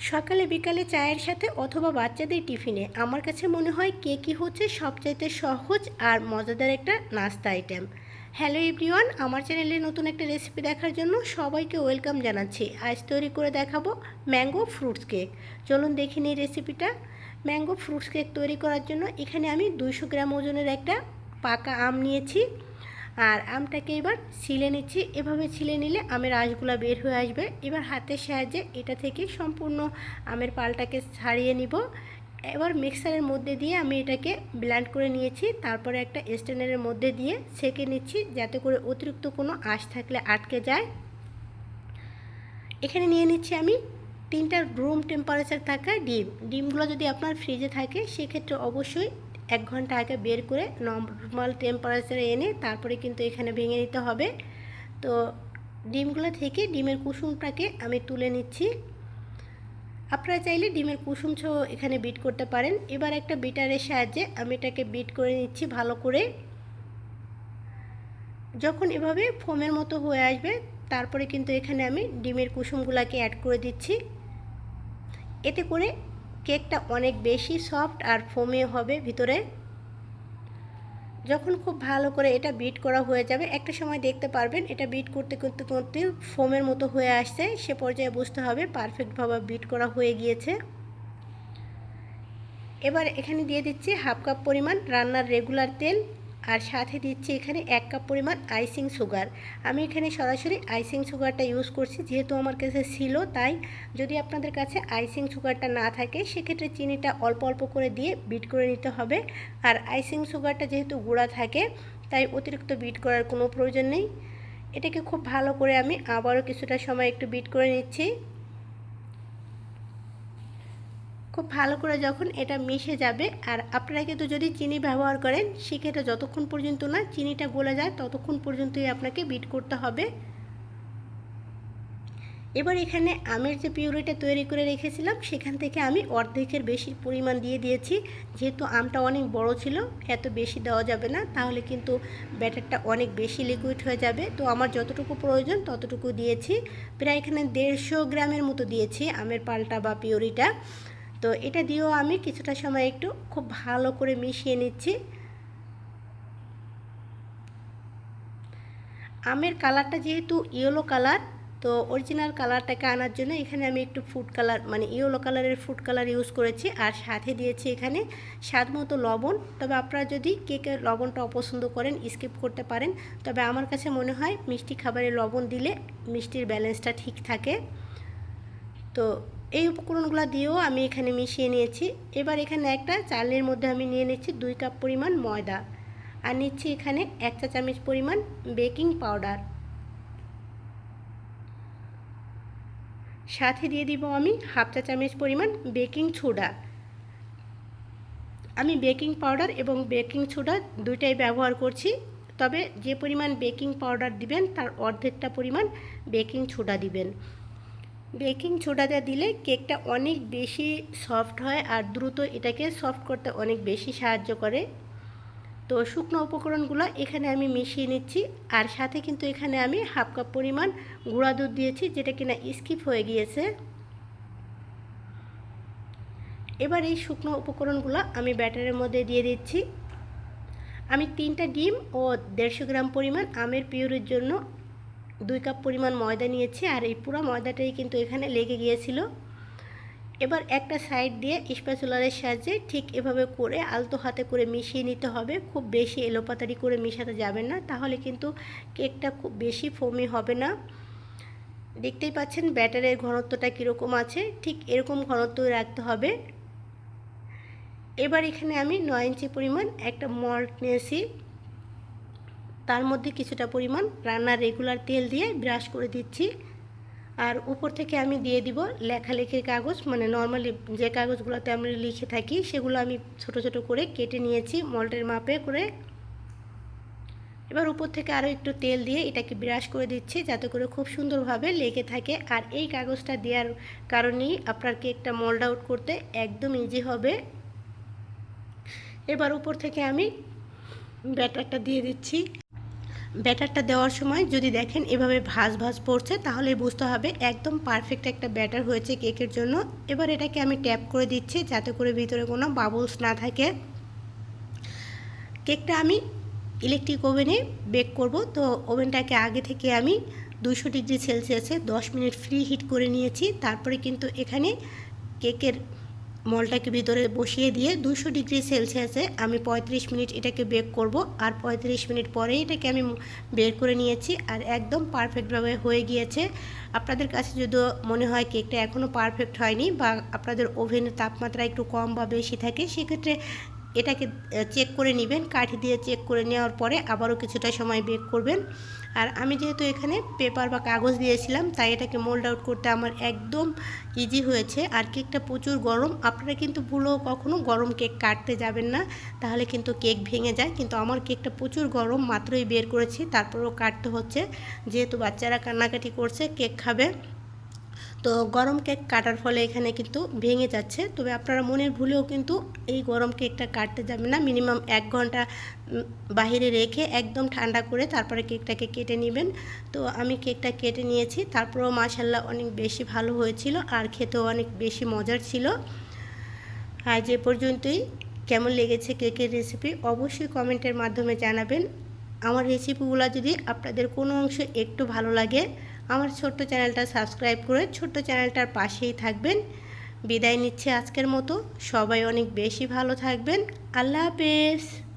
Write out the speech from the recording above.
সকালে বিকালে চায়ের সাথে অথবা বাচ্চাদের টিফিনে আমার কাছে মনে হয় কে কেকই হচ্ছে সবচাইতে সহজ আর মজাদার একটা নাস্তা আইটেম হ্যালো এভরিওয়ান আমার চ্যানেলে নতুন একটা রেসিপি দেখার জন্য সবাইকে ওয়েলকাম জানাচ্ছি। আজ তৈরি করে দেখাবো ম্যাঙ্গো ফ্রুটস কেক চলুন দেখে নিই রেসিপিটা ম্যাঙ্গো ফ্রুটস কেক তৈরি করার জন্য এখানে আমি দুইশো গ্রাম ওজনের একটা পাকা আম নিয়েছি। আর আমটাকে এবার ছিলে নিচ্ছি। এভাবে ছিলে নিলে আমের আঁশগুলো বের হয়ে আসবে। এবার হাতের সাহায্যে এটা থেকে সম্পূর্ণ আমের পালটাকে ছাড়িয়ে নিব। এবার মিক্সারের মধ্যে দিয়ে আমি এটাকে ব্ল্যান্ড করে নিয়েছি। তারপরে একটা স্ট্যান্ডারের মধ্যে দিয়ে সেঁকে নিচ্ছি যাতে করে অতিরিক্ত কোনো আঁশ থাকলে আটকে যায়। এখানে নিয়ে নিচ্ছি আমি তিনটা রুম টেম্পারেচার থাকা ডিম। ডিমগুলো যদি আপনার ফ্রিজে থাকে, সেক্ষেত্রে অবশ্যই এক ঘণ্টা আগে বের করে নর্মাল টেম্পারেচারে এনে তারপরে কিন্তু এখানে ভেঙে নিতে হবে। তো ডিমগুলো থেকে ডিমের কুসুমটাকে আমি তুলে নিচ্ছি। আপনারা চাইলে ডিমের কুসুম সহ এখানে বিট করতে পারেন। এবার একটা বিটারের সাহায্যে আমি এটাকে বিট করে নিচ্ছি ভালো করে। যখন এভাবে ফোমের মতো হয়ে আসবে, তারপরে কিন্তু এখানে আমি ডিমের কুসুমগুলোকে অ্যাড করে দিচ্ছি। এতে করে কেকটা অনেক বেশি সফট আর ফোমে হবে ভিতরে। যখন খুব ভালো করে এটা বিট করা হয়ে যাবে, একটা সময় দেখতে পারবেন, এটা বিট করতে করতে করতে ফোমের মতো হয়ে আসছে। সে পর্যায়ে বুঝতে হবে পারফেক্টভাবে বিট করা হয়ে গিয়েছে। এবার এখানে দিয়ে দিচ্ছি হাফ কাপ পরিমাণ রান্নার রেগুলার তেল। আর সাথে দিচ্ছি এখানে এক কাপ পরিমাণ আইসিং সুগার। আমি এখানে সরাসরি আইসিং সুগারটা ইউজ করছি, যেহেতু আমার কাছে ছিল, তাই যদি আপনাদের কাছে আইসিং সুগারটা না থাকে, সেক্ষেত্রে চিনিটা অল্প অল্প করে দিয়ে বিট করে নিতে হবে। আর আইসিং সুগারটা যেহেতু গুঁড়া থাকে, তাই অতিরিক্ত বিট করার কোনো প্রয়োজন নেই। এটাকে খুব ভালো করে আমি আবারও কিছুটা সময় একটু বিট করে নিচ্ছি। খুব ভালো করে যখন এটা মিশে যাবে, আর আপনারা কিন্তু যদি চিনি ব্যবহার করেন, সেক্ষেত্রে যতক্ষণ পর্যন্ত না চিনিটা গলে যায়, ততক্ষণ পর্যন্তই আপনাকে বিট করতে হবে। এবার এখানে আমের যে পিউরিটা তৈরি করে রেখেছিলাম, সেখান থেকে আমি অর্ধেকের বেশি পরিমাণ দিয়ে দিয়েছি। যেহেতু আমটা অনেক বড় ছিল, এত বেশি দেওয়া যাবে না, তাহলে কিন্তু ব্যাটারটা অনেক বেশি লিকুইড হয়ে যাবে। তো আমার যতটুকু প্রয়োজন, ততটুকু দিয়েছি। প্রায় এখানে দেড়শো গ্রামের মতো দিয়েছি আমের পাল্টা বা পিউরিটা। তো এটা দিয়েও আমি কিছুটা সময় একটু খুব ভালো করে মিশিয়ে নিচ্ছি। আমের কালারটা যেহেতু ইয়েলো কালার, তো অরিজিনাল কালারটাকে আনার জন্য এখানে আমি একটু ফুড কালার মানে ইয়েলো কালারের ফুড কালার ইউজ করেছি আর সাথে দিয়েছি এখানে স্বাদ মতো লবণ। তবে আপনারা যদি কেকের লবণটা অপছন্দ করেন, স্কিপ করতে পারেন। তবে আমার কাছে মনে হয় মিষ্টি খাবারে লবণ দিলে মিষ্টির ব্যালেন্সটা ঠিক থাকে। তো এই উপকরণগুলো দিয়েও আমি এখানে মিশিয়ে নিয়েছি। এবার এখানে একটা চালের মধ্যে আমি নিয়ে নিচ্ছি দুই কাপ পরিমাণ ময়দা। আর নিচ্ছি এখানে এক চা চামচ পরিমাণ বেকিং পাউডার। সাথে দিয়ে দিব আমি হাফ চা চামচ পরিমাণ বেকিং সোডা। আমি বেকিং পাউডার এবং বেকিং সোডা দুইটাই ব্যবহার করছি। তবে যে পরিমাণ বেকিং পাউডার দিবেন, তার অর্ধেকটা পরিমাণ বেকিং সোডা দিবেন। বেকিং সোডাটা দিলে কেকটা অনেক বেশি সফট হয় আর দ্রুত এটাকে সফট করতে অনেক বেশি সাহায্য করে। তো শুকনো উপকরণগুলো এখানে আমি মিশিয়ে নিচ্ছি আর সাথে কিন্তু এখানে আমি হাফ কাপ পরিমাণ গুঁড়া দুধ দিয়েছি যেটা কিনা স্কিপ হয়ে গিয়েছে। এবার এই শুকনো উপকরণগুলো আমি ব্যাটারের মধ্যে দিয়ে দিচ্ছি। আমি তিনটা ডিম ও দেড়শো গ্রাম পরিমাণ আমের পিউরির জন্য দুই কাপ পরিমাণ ময়দা নিয়েছি আর এই পুরো ময়দাটাই কিন্তু এখানে লেগে গিয়েছিল। এবার একটা সাইড দিয়ে স্প্যাচুলারের সাহায্যে ঠিক এভাবে করে আলতো হাতে করে মিশিয়ে নিতে হবে। খুব বেশি এলোপাতারি করে মেশাতে যাবে না, তাহলে কিন্তু কেকটা খুব বেশি ফোমি হবে না। দেখতেই পাচ্ছেন ব্যাটারের ঘনত্বটা কীরকম আছে, ঠিক এরকম ঘনত্ব রাখতে হবে। এবার এখানে আমি নয় ইঞ্চি পরিমাণ একটা মল্ট নিয়েছি। তার মধ্যে কিছুটা পরিমাণ রান্নার রেগুলার তেল দিয়ে ব্রাশ করে দিচ্ছি। আর উপর থেকে আমি দিয়ে দিব লেখালেখির কাগজ মানে নর্মালি যে কাগজগুলোতে আমরা লিখে থাকি, সেগুলো আমি ছোট ছোট করে কেটে নিয়েছি মল্টের মাপে করে। এবার উপর থেকে আরও একটু তেল দিয়ে এটাকে ব্রাশ করে দিচ্ছি, যাতে করে খুব সুন্দরভাবে লেগে থাকে। আর এই কাগজটা দেওয়ার কারণেই আপনার কেকটা মোল্ড আউট করতে একদম ইজি হবে। এবার উপর থেকে আমি ব্যাটারটা দিয়ে দিচ্ছি। ব্যাটারটা দেওয়ার সময় যদি দেখেন এভাবে ভাজ ভাজ পড়ছে, তাহলে বুঝতে হবে একদম পারফেক্ট একটা ব্যাটার হয়েছে কেকের জন্য। এবার এটাকে আমি ট্যাপ করে দিচ্ছি যাতে করে ভিতরে কোনো বাবলস না থাকে। কেকটা আমি ইলেকট্রিক ওভেনে বেক করব। তো ওভেনটাকে আগে থেকে আমি দুশো ডিগ্রি সেলসিয়াসে দশ মিনিট ফ্রি হিট করে নিয়েছি। তারপরে কিন্তু এখানে কেকের মলটাকে ভিতরে বসিয়ে দিয়ে দুশো ডিগ্রি সেলসিয়াসে আমি পঁয়ত্রিশ মিনিট এটাকে বেক করব। আর পঁয়ত্রিশ মিনিট পরেই এটাকে আমি বের করে নিয়েছি আর একদম পারফেক্টভাবে হয়ে গিয়েছে। আপনাদের কাছে যদিও মনে হয় কেকটা এখনও পারফেক্ট হয়নি বা আপনাদের ওভেনের তাপমাত্রা একটু কম বা বেশি থাকে, সেক্ষেত্রে এটাকে চেক করে নেবেন। কাঠি দিয়ে চেক করে নেওয়ার পরে আবারও কিছুটা সময় বেক করবেন। আর আমি যেহেতু এখানে পেপার বা কাগজ দিয়েছিলাম, তাই এটাকে মোল্ড আউট করতে আমার একদম ইজি হয়েছে। আর কেকটা প্রচুর গরম। আপনারা কিন্তু ভুলেও কখনো গরম কেক কাটতে যাবেন না, তাহলে কিন্তু কেক ভেঙে যায়। কিন্তু আমার কেকটা প্রচুর গরম, মাত্রই বের করেছি, তারপরেও কাটতে হচ্ছে। যেহেতু বাচ্চারা কান্নাকাটি করছে কেক খাবে। তো গরম কেক কাটার ফলে এখানে কিন্তু ভেঙে যাচ্ছে। তবে আপনারা মনের ভুলেও কিন্তু এই গরম কেকটা কাটতে যাবেন না। মিনিমাম এক ঘণ্টা বাহিরে রেখে একদম ঠান্ডা করে তারপরে কেকটাকে কেটে নেবেন। তো আমি কেকটা কেটে নিয়েছি। তারপরেও মাসাল্লাহ অনেক বেশি ভালো হয়েছিল আর খেতেও অনেক বেশি মজার ছিল। আর যে পর্যন্তই। কেমন লেগেছে কেকের রেসিপি অবশ্যই কমেন্টের মাধ্যমে জানাবেন। আমার রেসিপিগুলো যদি আপনাদের কোনো অংশ একটু ভালো লাগে আমার ছোট্ট চ্যানেলটা সাবস্ক্রাইব করে ছোট্ট চ্যানেলটার পাশেই থাকবেন। বিদায় নিচ্ছে আজকের মতো। সবাই অনেক বেশি ভালো থাকবেন। আল্লাহ হাফেজ।